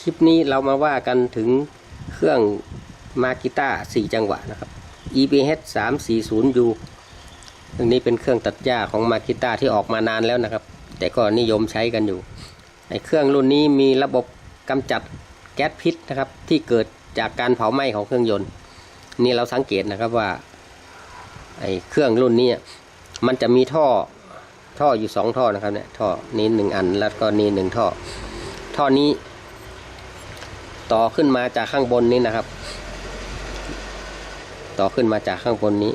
คลิปนี้เรามาว่ากันถึงเครื่องมากิต้า4จังหวะนะครับ EBH 340U เครื่องนี้เป็นเครื่องตัดหญ้าของมากิต้าที่ออกมานานแล้วนะครับ แต่ก็นิยมใช้กันอยู่ไอเครื่องรุ่นนี้มีระบบกำจัดแก๊สพิษนะครับ ที่เกิดจากการเผาไหม้ของเครื่องยนต์ นี่เราสังเกตนะครับว่าไอ้เครื่องรุ่นนี้มันจะมีท่อท่ออยู่สองท่อนะครับเนี่ยท่อนี้หนึ่งอันแล้วก็นี่หนึ่งท่อ ท่อนี้ ต่อขึ้นมาจากข้างบนนี้นะครับ ต่อขึ้นมาจากข้างบนนี้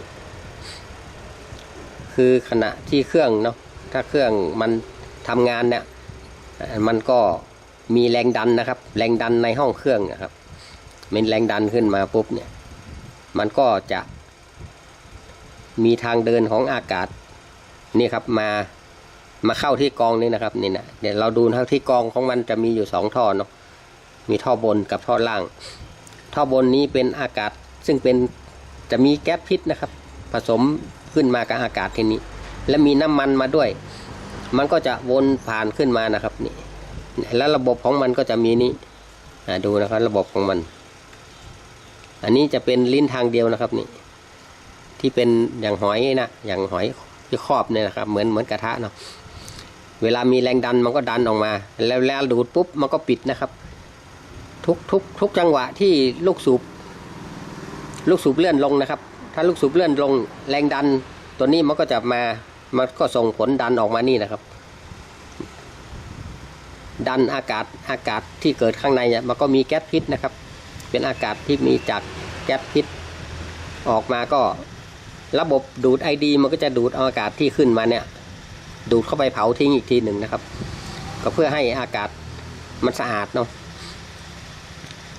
คือขณะที่เครื่องเนาะถ้าเครื่องมันทำงานเนี่ยมันก็มีแรงดันนะครับ แรงดันในห้องเครื่องนะครับเป็นแรงดันขึ้นมาปุ๊บเนี่ยมันก็จะมีทางเดินของอากาศนี่ครับมามาเข้าที่กองนี่นะครับนี่นะเดี๋ยวเราดูนะที่กองของมันจะมีอยู่สองท่อเนาะ มีท่อบนกับท่อล่าง ท่อบนนี้เป็นอากาศซึ่งเป็นจะมีแก๊สพิษนะครับ ผสมขึ้นมากับอากาศทีนี้ และมีน้ำมันมาด้วย มันก็จะวนผ่านขึ้นมานะครับนี่แล้วระบบของมันก็จะมีนี้ดูนะครับ ระบบของมัน อันนี้จะเป็นลิ้นทางเดียวนะครับนี่ที่เป็นอย่างหอยนะอย่างหอยที่ครอบเนี่ยนะครับ เหมือนเหมือนกระทะเนาะเวลามีแรงดันมันก็ดันออกมา แล้วแล้วดูดปุ๊บมันก็ปิดนะครับ ทุกทุกทุกจังหวะที่ลูกสูบลูกสูบเลื่อนลงนะครับ ถ้าลูกสูบเลื่อนลงแรงดันตัวนี้มันก็จะมามันก็ส่งผลดันออกมานี่นะครับ ดันอากาศอากาศที่เกิดข้างในเนี่ยมันก็มีแก๊สพิษนะครับ เป็นอากาศที่มีจากแก๊สพิษออกมาก็ระบบดูดไอดีมันก็จะดูดเอาอากาศที่ขึ้นมาเนี่ย ดูดเข้าไปเผาทิ้งอีกทีหนึ่งนะครับ ก็เพื่อให้อากาศมันสะอาดเนาะ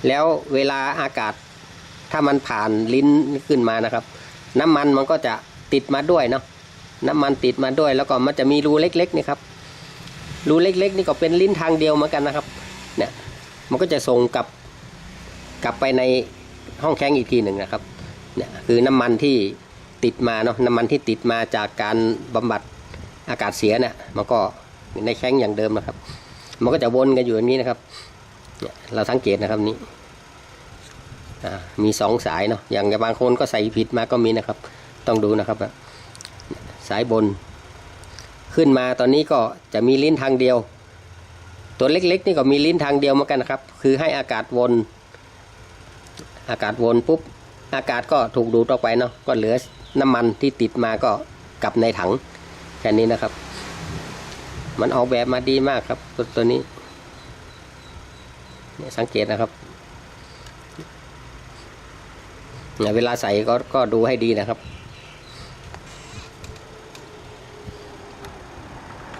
แล้วเวลาอากาศถ้ามันผ่านลิ้นขึ้นมานะครับ น้ำมันมันก็จะติดมาด้วยเนาะน้ำมันติดมาด้วย แล้วก็มันจะมีรูเล็กๆนี่ครับรูเล็ก ๆ นี่ก็เป็นลิ้นทางเดียวเหมือนกันนะครับ เนี่ยมันก็จะส่งกลับกลับไปในห้องแข้งอีกทีหนึ่งนะครับเนี่ยคือน้ำมันที่ติดมาเนาะน้ำมันที่ติดมาจากการบำบัดอากาศเสียเนี่ยมันก็ในแข้งอย่างเดิมนะครับ มันก็จะวนกันอยู่อย่างนี้นะครับ เนี่ยเราสังเกตนะครับนี้มีสองสายเนาะอย่างบางคนก็ใส่ผิดมาก็มีนะครับ ต้องดูนะครับ สายบน ขึ้นมาตอนนี้ก็จะมีลิ้นทางเดียว ตัวเล็กๆนี่ก็มีลิ้นทางเดียวเหมือนกันนะครับ คือให้อากาศวน อากาศวนปุ๊บอากาศก็ถูกดูดออกไปเนาะก็เหลือน้ำมันที่ติดมาก็กลับในถังแค่นี้นะครับ มันออกแบบมาดีมากครับตัวนี้ สังเกตนะครับเนี่ยเวลาใส่ก็ก็ดูให้ดีนะครับ